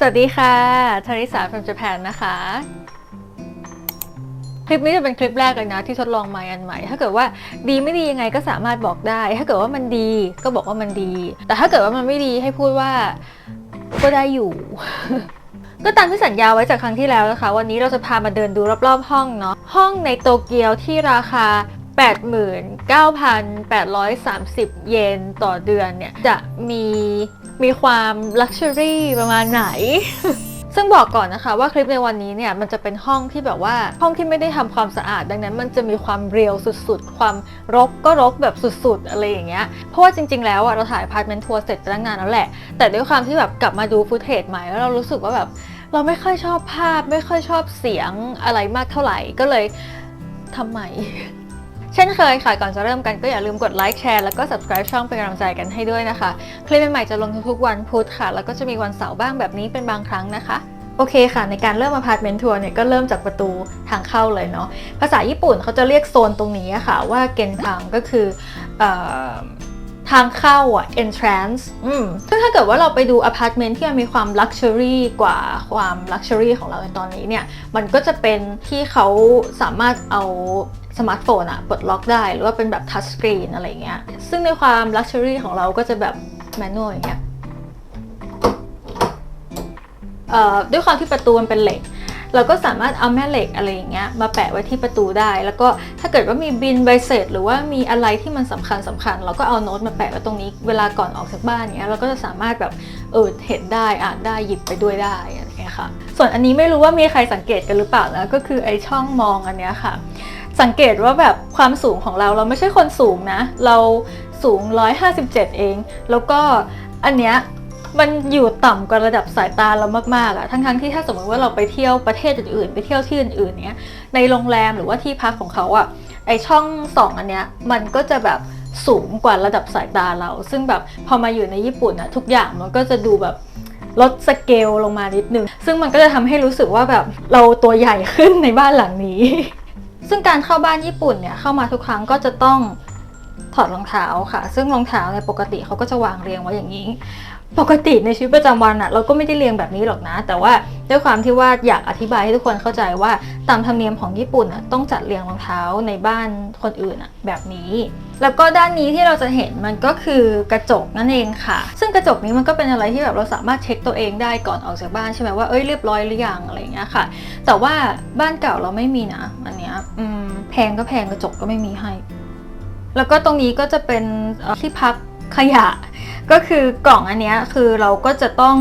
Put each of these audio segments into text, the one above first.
สวัสดีค่ะทาริสา from Japan นะคะ คลิปนี้จะเป็นคลิปแรกเลยนะที่ทดลองไมค์อันใหม่ ถ้าเกิดว่าดีไม่ดียังไงก็สามารถบอกได้ ถ้าเกิดว่ามันดีก็บอกว่ามันดี แต่ถ้าเกิดว่ามันไม่ดีให้พูดว่าก็ได้อยู่ ก็ตามที่สัญญาไว้จากครั้งที่แล้วนะคะ วันนี้เราจะพามาเดินดูรอบๆห้องเนาะ ห้องในโตเกียวที่ราคา89,830 เยนต่อเดือนเนี่ย จะมี มีความลักชัวรี่ประมาณไหน ซึ่งบอกก่อนนะคะว่าคลิปในวันนี้เนี่ยมันจะเป็นห้องที่แบบว่าห้องที่ไม่ได้ทำความสะอาด ดังนั้นมันจะมีความเรียวสุดๆ ความรกก็รกแบบสุดๆ อะไรอย่างเงี้ย เพราะว่าจริงๆ แล้วอะเราถ่ายพาร์ทเมนต์ทัวร์เสร็จตั้งนานแล้วแหละ แต่ด้วยความที่แบบกลับมาดูฟุตเทจใหม่แล้วเรารู้สึกว่าแบบเราไม่ค่อยชอบภาพ ไม่ค่อยชอบเสียงอะไรมากเท่าไหร่ก็เลยทำไม เช่นเคยค่ะ ก่อนจะเริ่มกันก็อย่าลืมกดไลค์แชร์แล้วก็ subscribe ช่องเป็นกำลังใจกันให้ด้วยนะคะ คลิปใหม่ๆจะลงทุกๆวันพุธค่ะ แล้วก็จะมีวันเสาร์บ้างแบบนี้เป็นบางครั้งนะคะโอเคค่ะ ในการเริ่มอพาร์ตเมนต์ทัวร์เนี่ยก็เริ่มจากประตูทางเข้าเลยเนาะภาษาญี่ปุ่นเขาจะเรียกโซนตรงนี้ค่ะว่าเกนทังก็คืออ ทางเข้าอะ entrance อืมซึ่งถ้าเกิดว่าเราไปดูอพาร์ตเมนต์ที่มันมีความ luxury กว่าความ luxury ของเราในตอนนี้เนี่ย มันก็จะเป็นที่เขาสามารถเอาสมาร์ทโฟนอะปลดล็อกได้ หรือว่าเป็นแบบทัชสกรีนอะไรเงี้ย ซึ่งในความ luxury ของเราก็จะแบบ manual อย่างเงี้ยเอ่อด้วยความที่ประตูมันเป็นเหล็ก เราก็สามารถเอาแม่เหล็กอะไรอย่างเงี้ยมาแปะไว้ที่ประตูได้ แล้วก็ถ้าเกิดว่ามีบินใบเสร็จ หรือว่ามีอะไรที่มันสำคัญสำคัญ เราก็เอาโน้ตมาแปะไว้ตรงนี้เวลาก่อนออกจากบ้านเงี้ยเราก็จะสามารถแบบเออเห็นได้อ่านได้หยิบไปด้วยได้อะไรเงี้ยค่ะ ส่วนอันนี้ไม่รู้ว่ามีใครสังเกตกันหรือเปล่านะก็คือไอช่องมองอันเนี้ยค่ะ สังเกตว่าแบบความสูงของเราเราไม่ใช่คนสูงนะ เราสูง 157 เอง แล้วก็อันเนี้ย มันอยู่ต่ำกว่าระดับสายตาเรามากๆอะทั้งๆที่ถ้าสมมติว่าเราไปเที่ยวประเทศอื่นๆ ไปเที่ยวที่อื่นๆเนี้ย ในโรงแรมหรือว่าที่พักของเขาอะไอช่องสองอันเนี้ยมันก็จะแบบสูงกว่าระดับสายตาเรา ซึ่งแบบพอมาอยู่ในญี่ปุ่นอะทุกอย่างมันก็จะดูแบบลดสเกลลงมานิดนึง ซึ่งมันก็จะทำให้รู้สึกว่าแบบเราตัวใหญ่ขึ้นในบ้านหลังนี้ ซึ่งการเข้าบ้านญี่ปุ่นเนี่ยเข้ามาทุกครั้งก็จะต้องถอดรองเท้าค่ะ ซึ่งรองเท้าในยปกติเขาก็จะวางเรียงไว้อย่างนี้ ปกติในชีวิตประจำวันอะเราก็ไม่ได้เรียงแบบนี้หรอกนะ แต่ว่าด้วยความที่ว่าอยากอธิบายให้ทุกคนเข้าใจว่าตามธรรมเนียมของญี่ปุ่นอะต้องจัดเรียงรองเท้าในบ้านคนอื่นอะแบบนี้ แล้วก็ด้านนี้ที่เราจะเห็นมันก็คือกระจกนั่นเองค่ะ ซึ่งกระจกนี้มันก็เป็นอะไรที่แบบเราสามารถเช็คตัวเองได้ก่อนออกจากบ้านใช่ไหมว่าเอ้ยเรียบร้อยหรือยังอะไรเงี้ยค่ะ แต่ว่าบ้านเก่าเราไม่มีนะอันเนี้ยอืมแพงก็แพงกระจกก็ไม่มีให้ แล้วก็ตรงนี้ก็จะเป็นที่พักขยะ ก็คือกล่องอันเนี้ยคือเราก็จะต้อง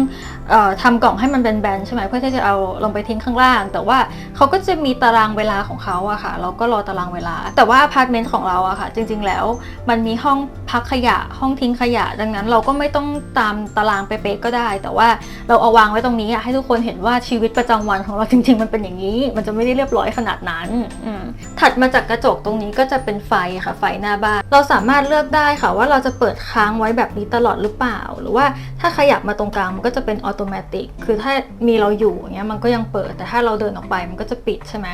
ทำกล่องให้มันเป็นแบนๆใช่ไหมเพื่อที่จะเอาลงไปทิ้งข้างล่าง แต่ว่าเขาก็จะมีตารางเวลาของเขาอะค่ะ เราก็รอตารางเวลา แต่ว่าอพาร์ตเมนต์ของเราอะค่ะ จริง ๆ แล้วมันมีห้องพักขยะห้องทิ้งขยะ ดังนั้นเราก็ไม่ต้องตามตารางเป๊ะๆก็ได้ แต่ว่าเราเอาวางไว้ตรงนี้อะให้ทุกคนเห็นว่าชีวิตประจำวันของเราจริง ๆ มันเป็นอย่างนี้ มันจะไม่ได้เรียบร้อยขนาดนั้นถัดมาจากกระจกตรงนี้ก็จะเป็นไฟค่ะไฟหน้าบ้านเราสามารถเลือกได้ค่ะว่าเราจะเปิดค้างไว้แบบนี้ตลอดหรือเปล่า หรือว่าถ้าขยับมาตรงกลางมันก็จะเป็นออโตเมติกคือถ้ามีเราอยู่อย่างเงี้ยมันก็ยังเปิด แต่ถ้าเราเดินออกไปมันก็จะปิดใช่ไหม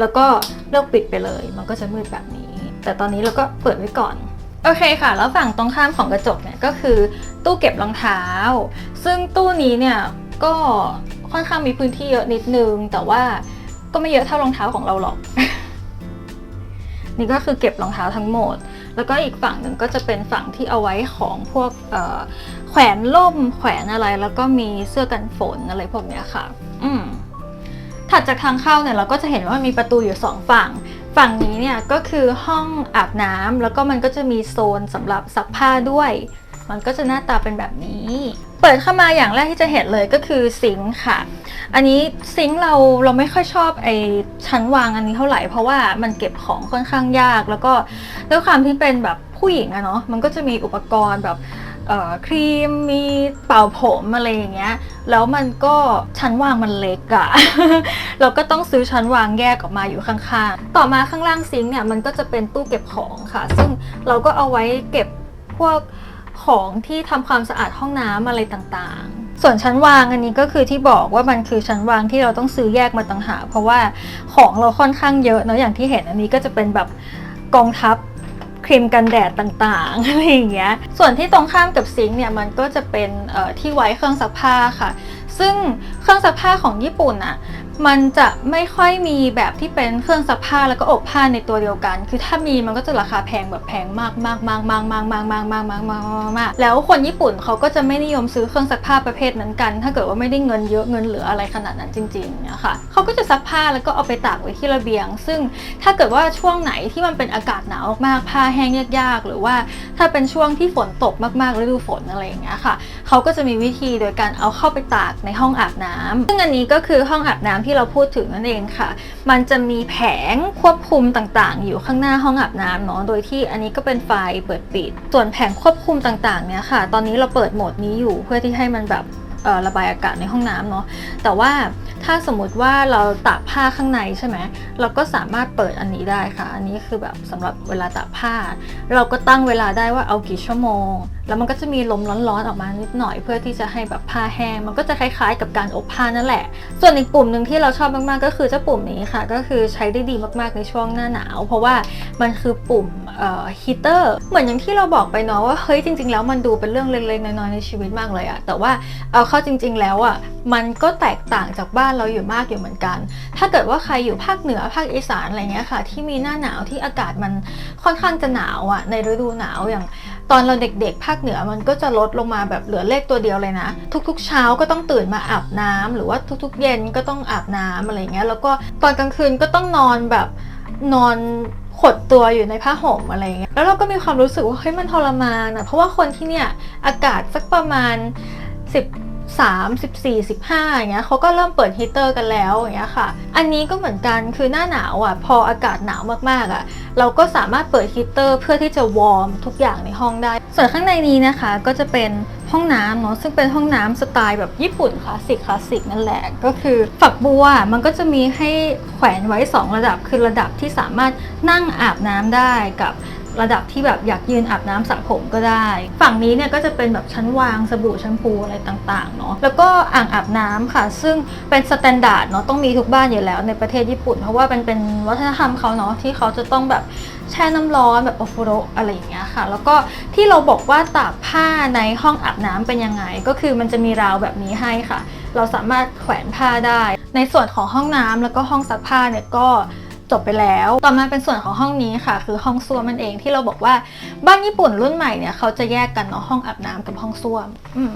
แล้วก็เลือกปิดไปเลย มันก็จะมืดแบบนี้ แต่ตอนนี้เราก็เปิดไว้ก่อนโอเคค่ะ แล้วฝั่งตรงข้ามของกระจกเนี่ยก็คือตู้เก็บรองเท้า ซึ่งตู้นี้เนี่ยก็ค่อนข้างมีพื้นที่เยอะนิดนึง แต่ว่าก็ไม่เยอะเท่ารองเท้าของเราหรอก นี่ก็คือเก็บรองเท้าทั้งหมด แล้วก็อีกฝั่งหนึ่งก็จะเป็นฝั่งที่เอาไว้ของพวกแขวนล่มแขวนอะไร แล้วก็มีเสื้อกันฝนอะไรพวกเนี้ยค่ะ อืมถัดจากทางเข้าเนี่ยเราก็จะเห็นว่ามีประตูอยู่สองฝั่ง ฝั่งนี้เนี่ยก็คือห้องอาบน้ำแล้วก็มันก็จะมีโซนสำหรับซักผ้าด้วย มันก็จะหน้าตาเป็นแบบนี้ เปิดเข้ามาอย่างแรกที่จะเห็นเลยก็คือซิงค์ค่ะ อันนี้ซิงค์เราเราไม่ค่อยชอบไอชั้นวางอันนี้เท่าไหร่เพราะว่ามันเก็บของค่อนข้างยาก แล้วก็ด้วยความที่เป็นแบบผู้หญิงอะเนาะมันก็จะมีอุปกรณ์แบบครีมมีเป่าผมอะไรอย่างเงี้ย แล้วมันก็ชั้นวางมันเล็กอะเราก็ต้องซื้อชั้นวางแยกออกมาอยู่ข้างๆ ต่อมาข้างล่างซิงค์เนี่ยมันก็จะเป็นตู้เก็บของค่ะ ซึ่งเราก็เอาไว้เก็บพวก ของที่ทำความสะอาดห้องน้ำอะไรต่างๆ ส่วนชั้นวางอันนี้ก็คือที่บอกว่ามันคือชั้นวางที่เราต้องซื้อแยกมาต่างหากเพราะว่าของเราค่อนข้างเยอะเนอะอย่างที่เห็นอันนี้ก็จะเป็นแบบกองทัพครีมกันแดดต่างๆอะไรอย่างเงี้ย ส่วนที่ตรงข้ามกับซิงค์เนี่ยมันก็จะเป็นที่ไว้เครื่องซักผ้าค่ะ ซึ่งเครื่องซักผ้าของญี่ปุ่นอะ มันจะไม่ค่อยมีแบบที่เป็นเครื่องซักผ้าแล้วก็อบผ้าในตัวเดียวกัน คือถ้ามีมันก็จะราคาแพงแบบแพงมากมากมากมากมากมากมากมากมากมากมากแล้วคนญี่ปุ่นเขาก็จะไม่นิยมซื้อเครื่องซักผ้าประเภทนั้นกัน ถ้าเกิดว่าไม่ได้เงินเยอะเงินเหลืออะไรขนาดนั้นจริงๆนี่ยค่ะเขาก็จะซักผ้าแล้วก็เอาไปตากไว้ที่ระเบียง ซึ่งถ้าเกิดว่าช่วงไหนที่มันเป็นอากาศหนาวมากผ้าแห้งยากๆ หรือว่าถ้าเป็นช่วงที่ฝนตกมากๆฤดูฝนอะไรอย่างเงี้ยค่ะเขาก็จะมีวิธีโดยการเอาเข้าไปตากในห้องอาบน้ำซึ่งอันนี้ก็คือห้องอาบน้ำที่เราพูดถึงนั่นเองค่ะ มันจะมีแผงควบคุมต่างๆ อยู่ข้างหน้าห้องอาบน้ำเนาะ โดยที่อันนี้ก็เป็นไฟเปิดปิด ส่วนแผงควบคุมต่างๆเนี่ยค่ะ ตอนนี้เราเปิดโหมดนี้อยู่เพื่อที่ให้มันแบบ ระบายอากาศในห้องน้ำเนาะแต่ว่าถ้าสมมติว่าเราตากผ้าข้างในใช่ไหมเราก็สามารถเปิดอันนี้ได้ค่ะ อันนี้คือแบบสำหรับเวลาตากผ้า เราก็ตั้งเวลาได้ว่าเอากี่ชั่วโมง แล้วมันก็จะมีลมร้อนๆออกมานิดหน่อย เพื่อที่จะให้แบบผ้าแห้งมันก็จะคล้ายๆ กับการอบผ้านั่นแหละ ส่วนอีกปุ่มหนึ่งที่เราชอบมากๆก็คือเจ้าปุ่มนี้ค่ะ ก็คือใช้ได้ดีมากๆในช่วงหน้าหนาว เพราะว่ามันคือปุ่มฮีเตอร์เหมือนอย่างที่เราบอกไปเนาะว่าเฮ้ยจริง ๆ แล้วมันดูเป็นเรื่องเล็กๆน้อยๆในชีวิตมากเลยอะแต่ว่าเอาเข้าจริง ๆ แล้วอะมันก็แตกต่างจากบ้านเราอยู่มากอยู่เหมือนกัน ถ้าเกิดว่าใครอยู่ภาคเหนือภาคอีสานอะไรเงี้ยค่ะ ที่มีหน้าหนาวที่อากาศมันค่อนข้างจะหนาวอะในฤดูหนาวอย่าง ตอนเราเด็กๆ ภาคเหนือมันก็จะลดลงมาแบบเหลือเลขตัวเดียวเลยนะ ทุกๆ เช้าก็ต้องตื่นมาอาบน้ำหรือว่าทุกๆ เย็นก็ต้องอาบน้ำอะไรเงี้ยแล้วก็ตอนกลางคืนก็ต้องนอนแบบนอนขดตัวอยู่ในผ้าห่มอะไรเงี้ย แล้วเราก็มีความรู้สึกว่าเฮ้ยมันทรมานอะเพราะว่าคนที่เนี่ยอากาศสักประมาณ 13 14 15อย่างเงี้ยเขาก็เริ่มเปิดฮีเตอร์กันแล้วอย่างเงี้ยค่ะ อันนี้ก็เหมือนกันคือหน้าหนาวอะพออากาศหนาวมากๆอะเราก็สามารถเปิดฮีเตอร์เพื่อที่จะวอร์มทุกอย่างในห้องได้ ส่วนข้างในนี้นะคะก็จะเป็นห้องน้ำเนาะซึ่งเป็นห้องน้ำสไตล์แบบญี่ปุ่นคลาสสิกคลาสสิกนั่นแหละ ก็คือฝักบัวมันก็จะมีให้แขวนไว้ 2 ระดับคือระดับที่สามารถนั่งอาบน้ำได้กับ ระดับที่แบบอยากยืนอาบน้ำสระผมก็ได้ ฝั่งนี้เนี่ยก็จะเป็นแบบชั้นวางสบู่แชมพูอะไรต่างๆเนาะแล้วก็อ่างอาบน้ำค่ะ ซึ่งเป็นสแตนดาร์ดเนาะต้องมีทุกบ้านอยู่แล้วในประเทศญี่ปุ่น เพราะว่ามันเป็นวัฒนธรรมเขาเนาะที่เขาจะต้องแบบแช่น้ำร้อนแบบโอฟุโรอะไรอย่างเงี้ยค่ะ แล้วก็ที่เราบอกว่าตากผ้าในห้องอาบน้ำเป็นยังไง ก็คือมันจะมีราวแบบนี้ให้ค่ะ เราสามารถแขวนผ้าได้ ในส่วนของห้องน้ำแล้วก็ห้องซักผ้าเนี่ยก็ จบไปแล้ว ต่อมาเป็นส่วนของห้องนี้ค่ะ คือห้องส้วมมันเองที่เราบอกว่าบ้านญี่ปุ่นรุ่นใหม่เนี่ยเขาจะแยกกันเนาะห้องอาบน้ำกับห้องส้วม อืม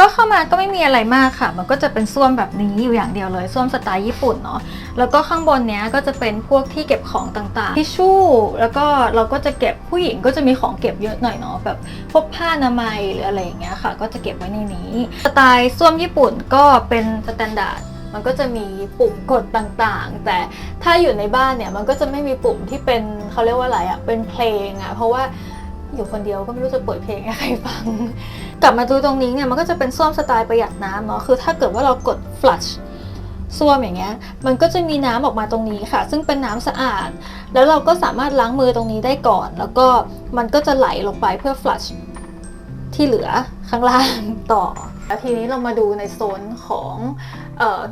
ก็เข้ามาก็ไม่มีอะไรมากค่ะ มันก็จะเป็นส้วมแบบนี้อยู่อย่างเดียวเลยส้วมสไตล์ญี่ปุ่นเนาะ แล้วก็ข้างบนเนี้ยก็จะเป็นพวกที่เก็บของต่างๆทิชชู่ แล้วก็เราก็จะเก็บผู้หญิงก็จะมีของเก็บเยอะหน่อยเนาะแบบพวกผ้าอนามัยหรืออะไรอย่างเงี้ยค่ะ ก็จะเก็บไว้ในนี้ สไตล์ส้วมญี่ปุ่นก็เป็นสแตนดาร์ด มันก็จะมีปุ่มกดต่างๆ แต่ถ้าอยู่ในบ้านเนี่ยมันก็จะไม่มีปุ่มที่เป็นเขาเรียกว่าอะไรอะเป็นเพลงอะเพราะว่าอยู่คนเดียวก็ไม่รู้จะเปิดเพลงให้ใครฟัง กลับมาดูตรงนี้เนี่ยมันก็จะเป็นส้วมสไตล์ประหยัดน้ำเนาะคือถ้าเกิดว่าเรากด flush ส้วมอย่างเงี้ย มันก็จะมีน้ำออกมาตรงนี้ค่ะ ซึ่งเป็นน้ำสะอาด แล้วเราก็สามารถล้างมือตรงนี้ได้ก่อน แล้วก็มันก็จะไหลลงไปเพื่อ flush ที่เหลือข้างล่างต่อ แล้วทีนี้เรามาดูในโซนของ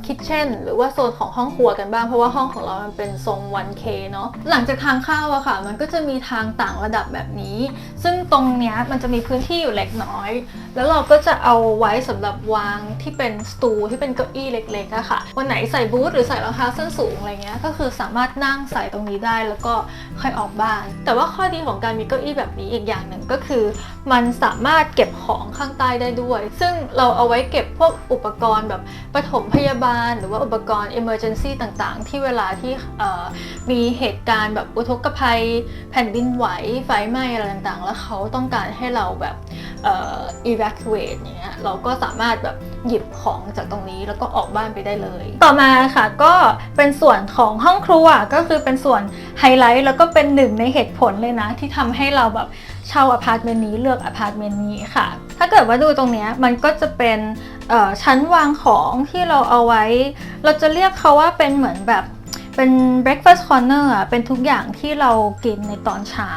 คิทเช่นหรือว่าโซนของห้องครัวกันบ้าง เพราะว่าห้องของเรามันเป็นทรง 1K เนาะหลังจากทางเข้าอะค่ะ มันก็จะมีทางต่างระดับแบบนี้ ซึ่งตรงเนี้ยมันจะมีพื้นที่อยู่เล็กน้อย แล้วเราก็จะเอาไว้สำหรับวางที่เป็นสตูที่เป็นเก้าอี้เล็กๆอะค่ะ วันไหนใส่บูทหรือใส่รองเท้าส้นสูงอะไรเงี้ย ก็คือสามารถนั่งใส่ตรงนี้ได้แล้วก็ค่อยออกบ้าน แต่ว่าข้อดีของการมีเก้าอี้แบบนี้อีกอย่างหนึ่งก็คือ มันสามารถเก็บของข้างใต้ได้ด้วย ซึ่งเราเอาไว้เก็บพวกอุปกรณ์แบบปฐมพยาบาล หรือว่าอุปกรณ์ emergency ต่างๆ ที่เวลาที่มีเหตุการณ์แบบอุทกภัย แผ่นดินไหวไฟไหม้อะไรต่างๆ แล้วเขาต้องการให้เราแบบ evacuate อย่างเงี้ยเราก็สามารถแบบหยิบของจากตรงนี้แล้วก็ออกบ้านไปได้เลย ต่อมาค่ะก็เป็นส่วนของห้องครัวก็คือเป็นส่วนไฮไลท์แล้วก็เป็นหนึ่งในเหตุผลเลยนะ ที่ทำให้เราแบบเช่าอพาร์ตเมนต์นี้เลือกอพาร์ตเมนต์นี้ค่ะ ถ้าเกิดว่าดูตรงนี้มันก็จะเป็นชั้นวางของที่เราเอาไว้ เราจะเรียกเขาว่าเป็นเหมือนแบบเป็น breakfast corner อะเป็นทุกอย่างที่เรากินในตอนเช้า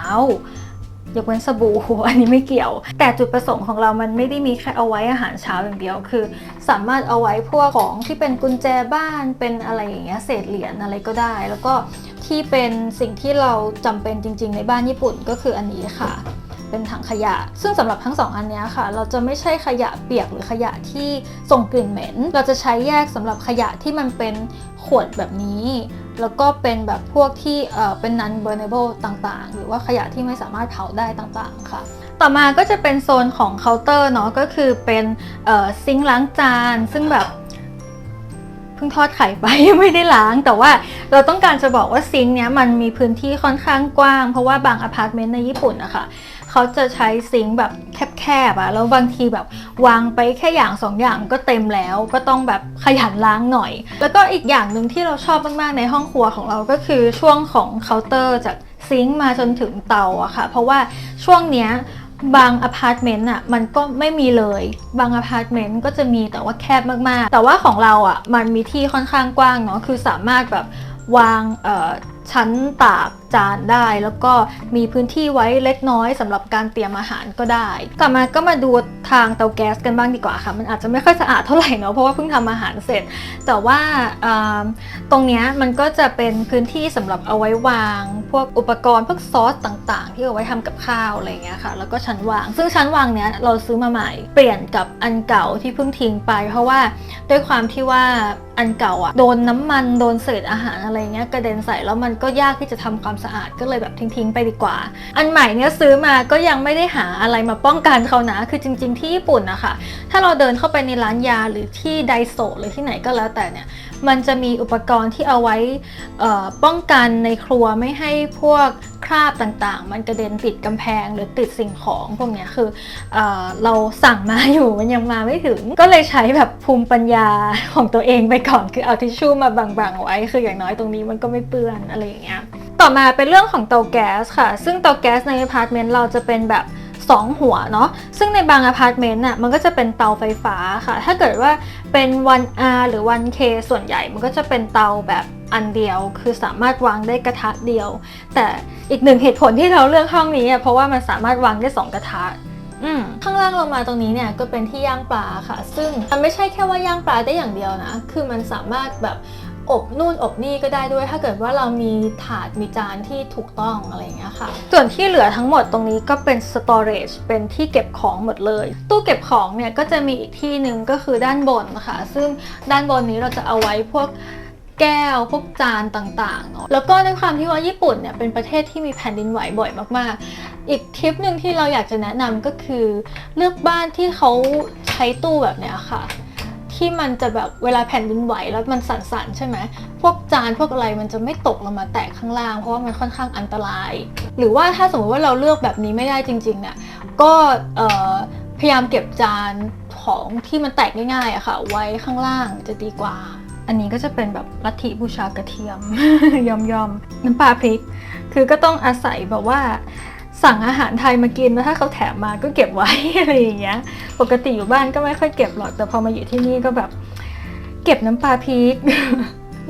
ยกเว้นสบู่อันนี้ไม่เกี่ยว แต่จุดประสงค์ของเรามันไม่ได้มีแค่เอาไว้อาหารเช้าอย่างเดียว คือ สามารถเอาไว้พวกของที่เป็นกุญแจบ้านเป็นอะไรอย่างเงี้ยเศษเหรียญอะไรก็ได้ แล้วก็ที่เป็นสิ่งที่เราจำเป็นจริง ๆ ในบ้านญี่ปุ่นก็คืออันนี้ค่ะ เป็นถังขยะ ซึ่งสำหรับทั้งสองอันเนี้ยค่ะ เราจะไม่ใช่ขยะเปียกหรือขยะที่ส่งกลิ่นเหม็น เราจะใช้แยกสำหรับขยะที่มันเป็นขวดแบบนี้ แล้วก็เป็นแบบพวกที่เป็น non burnable ต่างๆ หรือว่าขยะที่ไม่สามารถเผาได้ต่างๆ ค่ะ ต่อมาก็จะเป็นโซนของเคาน์เตอร์เนาะก็คือเป็นซิงค์ล้างจาน ซึ่งแบบเพิ่งทอดไข่ไปยังไม่ได้ล้าง แต่ว่าเราต้องการจะบอกว่าซิงค์เนี้ยมันมีพื้นที่ค่อนข้างกว้าง เพราะว่าบางอพาร์ตเมนต์ในญี่ปุ่นนะคะ เขาจะใช้ซิงค์แบบแคบๆอะแล้วบางทีแบบวางไปแค่อย่างสองอย่างก็เต็มแล้ว ก็ต้องแบบขยันล้างหน่อย แล้วก็อีกอย่างหนึ่งที่เราชอบมากๆในห้องครัวของเราก็คือช่วงของเคาน์เตอร์จากซิงค์มาจนถึงเตาอะค่ะ เพราะว่าช่วงเนี้ยบางอพาร์ตเมนต์อะมันก็ไม่มีเลย บางอพาร์ตเมนต์ก็จะมีแต่ว่าแคบมากๆ แต่ว่าของเราอะมันมีที่ค่อนข้างกว้างเนาะคือสามารถแบบวางชั้นตากจานได้ แล้วก็มีพื้นที่ไว้เล็กน้อยสำหรับการเตรียมอาหารก็ได้ต่อมาก็มาดูทางเตาแก๊สกันบ้างดีกว่าค่ะ มันอาจจะไม่ค่อยสะอาดเท่าไหร่เนาะเพราะว่าเพิ่งทำอาหารเสร็จ แต่ว่าตรงนี้มันก็จะเป็นพื้นที่สำหรับเอาไว้วาง พวกอุปกรณ์พวกซอสต่างๆ ที่เอาไว้ทำกับข้าวอะไรเงี้ยค่ะ แล้วก็ชั้นวาง ซึ่งชั้นวางเนี้ยเราซื้อมาใหม่ เปลี่ยนกับอันเก่าที่เพิ่งทิ้งไป เพราะว่าด้วยความที่ว่าอันเก่าอะโดนน้ำมันโดนเศษอาหารอะไรเงี้ยกระเด็นใส่แล้วมันก็ยากที่จะทำความสะอาดก็เลยแบบทิ้งๆไปดีกว่า อันใหม่เนี้ยซื้อมาก็ยังไม่ได้หาอะไรมาป้องกันเขานะ คือจริง ๆ ที่ญี่ปุ่นนะคะ ถ้าเราเดินเข้าไปในร้านยาหรือที่ไดโซหรือที่ไหนก็แล้วแต่เนี่ย มันจะมีอุปกรณ์ที่เอาไว้ป้องกันในครัวไม่ให้พวกคราบต่างๆ มันกระเด็นติดกำแพงหรือติดสิ่งของพวกนี้คือเออเราสั่งมาอยู่มันยังมาไม่ถึง ก็เลยใช้แบบภูมิปัญญาของตัวเองไปก่อนคือเอาทิชชู่มาบังๆไว้ คืออย่างน้อยตรงนี้มันก็ไม่เปื้อนอะไรอย่างเงี้ยต่อมาเป็นเรื่องของเตาแก๊สค่ะ ซึ่งเตาแก๊สในอพาร์ตเมนต์เราจะเป็นแบบ2 หัวเนาะซึ่งในบางอพาร์ตเมนต์น่ะมันก็จะเป็นเตาไฟฟ้าค่ะ ถ้าเกิดว่า เป็น 1R หรือ 1K ส่วนใหญ่มันก็จะเป็นเตาแบบอันเดียว คือสามารถวางได้กระทะเดียว แต่อีกหนึ่งเหตุผลที่เราเลือกห้องนี้เพราะว่ามันสามารถวางได้ 2 กระทะข้างล่างลงมาตรงนี้เนี่ยก็เป็นที่ย่างปลาค่ะ ซึ่งมันไม่ใช่แค่ว่าย่างปลาได้อย่างเดียวนะ คือมันสามารถแบบ อบนู่นอบนี่ก็ได้ด้วย ถ้าเกิดว่าเรามีถาดมีจานที่ถูกต้องอะไรอย่างเงี้ยค่ะ ส่วนที่เหลือทั้งหมดตรงนี้ก็เป็น storage เป็นที่เก็บของหมดเลย ตู้เก็บของเนี่ยก็จะมีอีกที่หนึ่งก็คือด้านบนนะคะซึ่งด้านบนนี้เราจะเอาไว้พวกแก้วพวกจานต่างๆเนาะแล้วก็ด้วยความที่ว่าญี่ปุ่นเนี่ยเป็นประเทศที่มีแผ่นดินไหวบ่อยมากๆ อีกทริปหนึ่งที่เราอยากจะแนะนำก็คือ เลือกบ้านที่เขาใช้ตู้แบบเนี้ยค่ะ ที่มันจะแบบเวลาแผ่นดินไหวแล้วมันสั่นๆใช่ไหมพวกจานพวกอะไรมันจะไม่ตกลงมาแตกข้างล่าง เพราะว่ามันค่อนข้างอันตราย หรือว่าถ้าสมมติว่าเราเลือกแบบนี้ไม่ได้จริงๆเนี่ยก็พยายามเก็บจานของที่มันแตกง่ายๆอะค่ะ ไว้ข้างล่างจะดีกว่า อันนี้ก็จะเป็นแบบลัทธิบูชากระเทียมยอมยอมๆน้ำปลาพริก คือก็ต้องอาศัยแบบว่า สั่งอาหารไทยมากินแล้วถ้าเขาแถมมาก็เก็บไว้อะไรอย่างเงี้ย ปกติอยู่บ้านก็ไม่ค่อยเก็บหรอกแต่พอมาอยู่ที่นี่ก็แบบ เก็บน้ำปลาพริก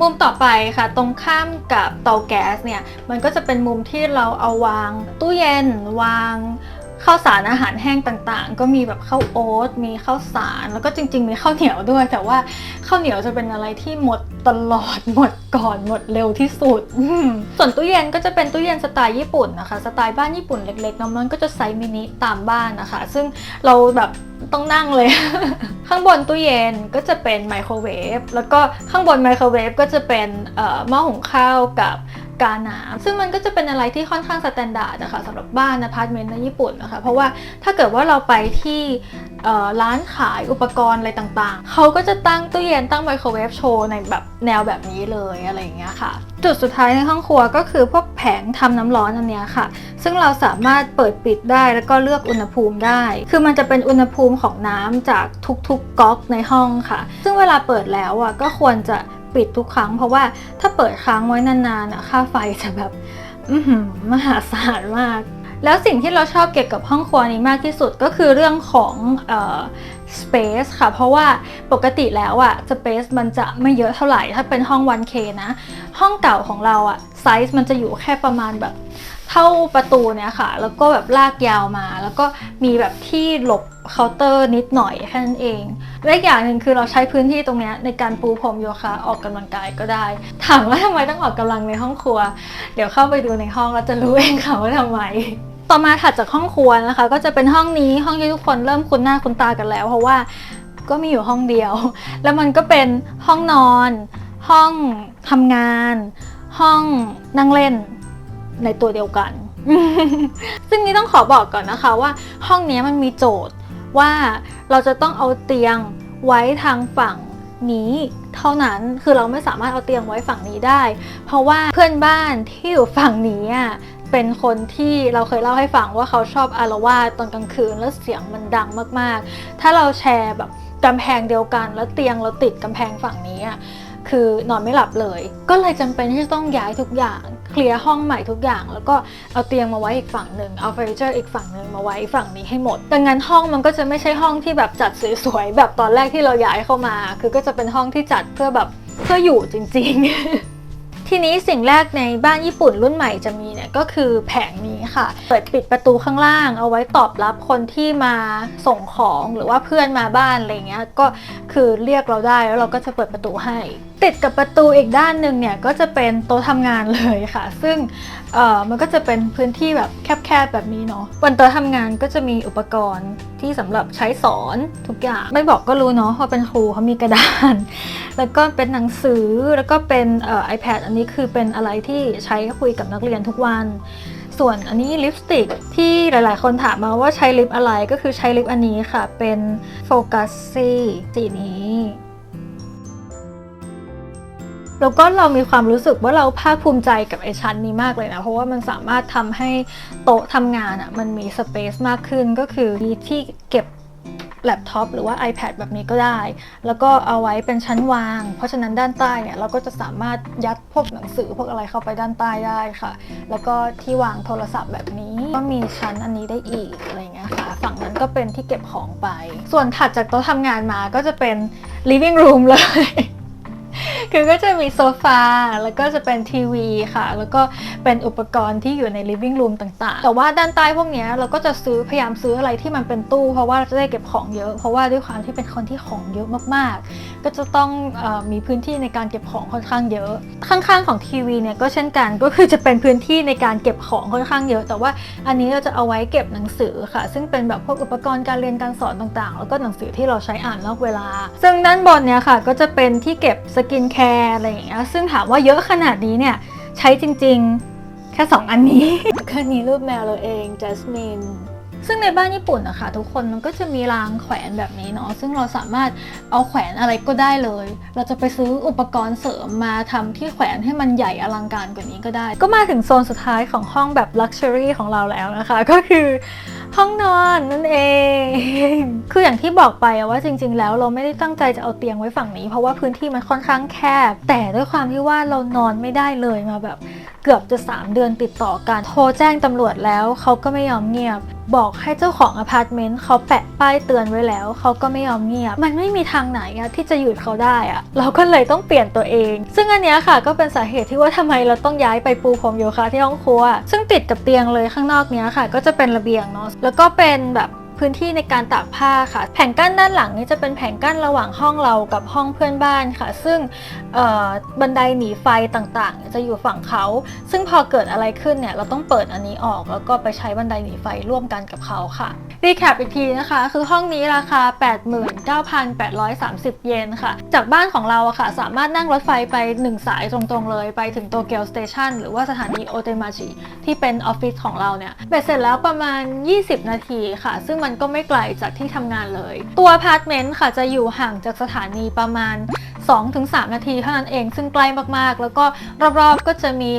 มุมต่อไปค่ะ ตรงข้ามกับเตาแก๊สเนี่ย มันก็จะเป็นมุมที่เราเอาวางตู้เย็นวาง ข้าวสารอาหารแห้งต่างๆ ก็มีแบบข้าวโอ๊ตมีข้าวสารแล้วก็จริง ๆ มีข้าวเหนียวด้วย แต่ว่าข้าวเหนียวจะเป็นอะไรที่หมดตลอดหมดก่อนหมดเร็วที่สุด ส่วนตู้เย็นก็จะเป็นตู้เย็นสไตล์ญี่ปุ่นนะคะสไตล์บ้านญี่ปุ่นเล็กๆเนอะมันก็จะไซส์มินิตามบ้านนะคะ ซึ่งเราแบบต้องนั่งเลย ข้างบนตู้เย็นก็จะเป็นไมโครเวฟแล้วก็ข้างบนไมโครเวฟก็จะเป็นหม้อหุงข้าวกับ กาน้ำซึ่งมันก็จะเป็นอะไรที่ค่อนข้างสแตนดาร์ดนะคะสำหรับบ้านอพาร์ตเมนต์ในญี่ปุ่นนะคะ เพราะว่าถ้าเกิดว่าเราไปที่ร้านขายอุปกรณ์อะไรต่างๆ เขาก็จะตั้งตู้เย็นตั้งไมโครเวฟโชว์ในแบบแนวแบบนี้เลยอะไรอย่างเงี้ยค่ะ จุดสุดท้ายในห้องครัวก็คือพวกแผงทำน้ำร้อนอันเนี้ยค่ะ ซึ่งเราสามารถเปิดปิดได้แล้วก็เลือกอุณหภูมิได้ คือมันจะเป็นอุณหภูมิของน้ำจากทุกๆก๊อกในห้องค่ะ ซึ่งเวลาเปิดแล้วอะก็ควรจะ ปิดทุกครั้ง เพราะว่าถ้าเปิดค้างไว้นานๆอะค่าไฟจะแบบมหาศาลมาก แล้วสิ่งที่เราชอบเกี่ยวกับห้องครัวนี้มากที่สุดก็คือเรื่องของเอ่อ space ค่ะ เพราะว่าปกติแล้วอะ space มันจะไม่เยอะเท่าไหร่ถ้าเป็นห้อง 1K นะ ห้องเก่าของเราอะไซส์มันจะอยู่แค่ประมาณแบบ เท่าประตูเนี่ยค่ะ แล้วก็แบบลากยาวมา แล้วก็มีแบบที่หลบเคาน์เตอร์นิดหน่อยแค่นั้นเองและอีกอย่างหนึ่งคือเราใช้พื้นที่ตรงนี้ในการปูพรมโยคะออกกำลังกายก็ได้ ถามว่าทำไมต้องออกกำลังในห้องครัว เดี๋ยวเข้าไปดูในห้องแล้วจะรู้เองค่ะว่าทำไมต่อมาถัดจากห้องครัวนะคะ ก็จะเป็นห้องนี้ห้องที่ทุกคนเริ่มคุ้นหน้าคุ้นตากันแล้ว เพราะว่าก็มีอยู่ห้องเดียว แล้วมันก็เป็นห้องนอน ห้องทำงาน ห้องนั่งเล่น ในตัวเดียวกัน ซึ่งนี่ต้องขอบอกก่อนนะคะว่าห้องนี้มันมีโจทย์ว่าเราจะต้องเอาเตียงไว้ทางฝั่งนี้เท่านั้นคือเราไม่สามารถเอาเตียงไว้ฝั่งนี้ได้ เพราะว่าเพื่อนบ้านที่อยู่ฝั่งนี้อะเป็นคนที่เราเคยเล่าให้ฟังว่าเขาชอบอารวาสตอนกลางคืนแล้วเสียงมันดังมากๆ ถ้าเราแชร์แบบกำแพงเดียวกัน แล้วเตียงเราติดกำแพงฝั่งนี้อะ คือนอนไม่หลับเลย ก็เลยจำเป็นที่จะต้องย้ายทุกอย่าง เคลียร์ห้องใหม่ทุกอย่าง แล้วก็เอาเตียงมาไว้อีกฝั่งหนึ่งเอาเฟอร์นิเจอร์อีกฝั่งหนึ่งมาไว้ฝั่งนี้ให้หมด ดังนั้นห้องมันก็จะไม่ใช่ห้องที่แบบจัดสวยๆแบบตอนแรกที่เราย้ายเข้ามา คือก็จะเป็นห้องที่จัดเพื่อแบบเพื่ออยู่จริง ๆทีนี้สิ่งแรกในบ้านญี่ปุ่นรุ่นใหม่จะมีเนี่ยก็คือแผงนี้ค่ะ เปิดปิดประตูข้างล่าง เอาไว้ตอบรับคนที่มาส่งของหรือว่าเพื่อนมาบ้านอะไรเงี้ยก็คือเรียกเราได้แล้วเราก็จะเปิดประตูให้ ติดกับประตูอีกด้านหนึ่งเนี่ยก็จะเป็นโต๊ะทำงานเลยค่ะ ซึ่งเอ่อมันก็จะเป็นพื้นที่แบบแคบๆแบบนี้เนาะบนโต๊ะทำงานก็จะมีอุปกรณ์ที่สำหรับใช้สอนทุกอย่าง ไม่บอกก็รู้เนาะว่าเป็นครูเขามีกระดาน แล้วก็เป็นหนังสือแล้วก็เป็นเอ่อ iPad อันนี้คือเป็นอะไรที่ใช้คุยกับนักเรียนทุกวันส่วนอันนี้ลิปสติกที่หลายๆ คนถามมาว่าใช้ลิปอะไรก็คือใช้ลิปอันนี้ค่ะ เป็นโฟกัสซี่สีนี้ แล้วก็เรามีความรู้สึกว่าเราภาคภูมิใจกับไอชั้นนี้มากเลยนะ เพราะว่ามันสามารถทำให้โต๊ะทำงานอะ่ะมันมีสเปซมากขึ้นก็คือมีที่เก็บแล็ปท็อปหรือว่า iPad แบบนี้ก็ได้ แล้วก็เอาไว้เป็นชั้นวาง เพราะฉะนั้นด้านใต้เนี่ย เราก็จะสามารถยัดพวกหนังสือพวกอะไรเข้าไปด้านใต้ได้ค่ะ แล้วก็ที่วางโทรศัพท์แบบนี้ ก็มีชั้นอันนี้ได้อีกอะไรเงี้ยค่ะ ฝั่งนั้นก็เป็นที่เก็บของไป ส่วนถัดจากโต๊ะทำงานมาก็จะเป็น living room เลย คือก็จะมีโซฟา แล้วก็จะเป็นทีวีค่ะ แล้วก็เป็นอุปกรณ์ที่อยู่ใน living room ต่างๆ แต่ว่าด้านใต้พวกนี้เราก็จะซื้อพยายามซื้ออะไรที่มันเป็นตู้ เพราะว่าเราจะได้เก็บของเยอะ เพราะว่าด้วยความที่เป็นคนที่ของเยอะมากๆ ก็จะต้องออมีพื้นที่ในการเก็บของค่อนข้างเยอะ ข้างๆของทีวีเนี่ยก็เช่นกันก็คือจะเป็นพื้นที่ในการเก็บของค่อนข้างเยอะ แต่ว่าอันนี้เราจะเอาไว้เก็บหนังสือค่ะ ซึ่งเป็นแบบพวกอุปกรณ์การเรียนการสอนต่างๆ แล้วก็หนังสือที่เราใช้อ่านนอกเวลา ซึ่งด้านบนเนี่ยค่ะก็จะเป็นที่เก็บสกินแคร์อะไรอย่างเงี้ยซึ่งถามว่าเยอะขนาดนี้เนี่ย ใช้จริงๆ แค่ 2 อันนี้ ก็นี้รูปแมวเราเองจัสมินซึ่งในบ้านญี่ปุ่นนะคะทุกคนมันก็จะมีรางแขวนแบบนี้เนาะซึ่งเราสามารถเอาแขวนอะไรก็ได้เลย เราจะไปซื้ออุปกรณ์เสริมมาทำที่แขวนให้มันใหญ่อลังการกว่านี้ก็ได้ ก็มาถึงโซนสุดท้ายของห้องแบบลักชัวรี่ของเราแล้วนะคะ ก็คือ ห้องนอนนั่นเอง คืออย่างที่บอกไปอะว่าจริง ๆ แล้วเราไม่ได้ตั้งใจจะเอาเตียงไว้ฝั่งนี้ เพราะว่าพื้นที่มันค่อนข้างแคบ แต่ด้วยความที่ว่าเรานอนไม่ได้เลยมาแบบ เกือบจะ 3 เดือนติดต่อกัน โทรแจ้งตำรวจแล้วเขาก็ไม่ยอมเงียบ บอกให้เจ้าของอพาร์ตเมนต์เขาแปะป้ายเตือนไว้แล้ว เขาก็ไม่ยอมเงียบ มันไม่มีทางไหนอะที่จะหยุดเขาได้อะเราก็เลยต้องเปลี่ยนตัวเอง ซึ่งอันเนี้ยค่ะก็เป็นสาเหตุที่ว่าทำไมเราต้องย้ายไปปูพรมโยคะที่ห้องครัว ซึ่งติดกับเตียงเลยข้างนอกเนี้ยค่ะ ก็จะเป็นระเบียงเนาะแล้วก็เป็นแบบ พื้นที่ในการตากผ้าค่ะ แผงกั้นด้านหลังนี้จะเป็นแผงกั้นระหว่างห้องเรากับห้องเพื่อนบ้านค่ะ ซึ่งบันไดหนีไฟต่างๆ จะอยู่ฝั่งเขา ซึ่งพอเกิดอะไรขึ้นเนี่ยเราต้องเปิดอันนี้ออกแล้วก็ไปใช้บันไดหนีไฟร่วมกันกับเขาค่ะรีแคปอีกทีนะคะ คือห้องนี้ราคา 89,830 เยนค่ะ จากบ้านของเราอะค่ะ สามารถนั่งรถไฟไป 1 สายตรงๆเลย ไปถึงโตเกียวสเตชันหรือว่าสถานีโอเตมาจิที่เป็นออฟฟิศของเราเนี่ยเบ็ดเสร็จแล้วประมาณ 20 นาทีค่ะ ซึ่งมันก็ไม่ไกลจากที่ทำงานเลย ตัวอพาร์ตเมนต์ค่ะจะอยู่ห่างจากสถานีประมาณ 2-3 นาทีเท่านั้นเองซึ่งใกล้มากๆ แล้วก็รอบๆก็จะมี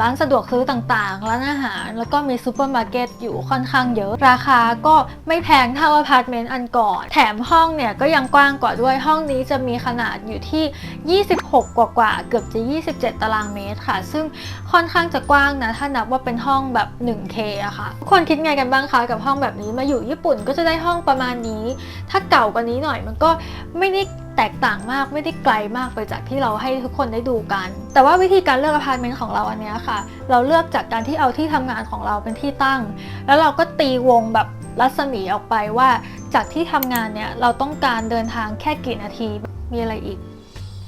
ร้านสะดวกซื้อต่างๆ ร้านอาหาร แล้วก็มีซูเปอร์มาร์เก็ตอยู่ค่อนข้างเยอะ ราคาก็ไม่แพงเท่าอพาร์ตเมนต์อันก่อน แถมห้องเนี่ยก็ยังกว้างกว่าด้วยห้องนี้จะมีขนาดอยู่ที่ 26 กว่าๆเกือบจะ 27 ตารางเมตรค่ะ ซึ่งค่อนข้างจะกว้างนะ ถ้านับว่าเป็นห้องแบบ 1K อะค่ะทุกคนคิดไงกันบ้างคะกับห้องแบบนี้มาอยู่ญี่ปุ่นก็จะได้ห้องประมาณนี้ ถ้าเก่ากว่านี้หน่อยมันก็ไม่ได้แตกต่างมากไม่ได้ไกลมากไปจากที่เราให้ทุกคนได้ดูกัน แต่ว่าวิธีการเลือกอพาร์ตเมนต์ของเราอันเนี้ยค่ะ เราเลือกจากการที่เอาที่ทำงานของเราเป็นที่ตั้ง แล้วเราก็ตีวงแบบรัศมีออกไปว่า จากที่ทำงานเนี่ยเราต้องการเดินทางแค่กี่นาทีมีอะไรอีก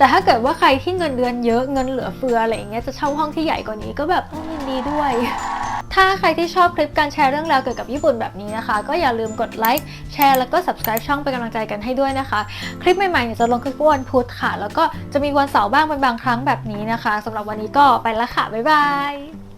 แต่ถ้าเกิดว่าใครที่เงินเดือนเยอะเงินเหลือเฟืออะไรอย่างเงี้ยจะเช่าห้องที่ใหญ่กว่านี้ก็แบบยินดีด้วย ถ้าใครที่ชอบคลิปการแชร์เรื่องราวเกี่ยวกับญี่ปุ่นแบบนี้นะคะ ก็อย่าลืมกดไลค์แชร์แล้วก็ subscribe ช่องเป็นกำลังใจกันให้ด้วยนะคะ คลิปใหม่ๆเนี่ยจะลงทุกวันพุธค่ะ แล้วก็จะมีวันเสาร์บ้างเป็นบางครั้งแบบนี้นะคะสำหรับวันนี้ก็ไปละค่ะบ๊ายบาย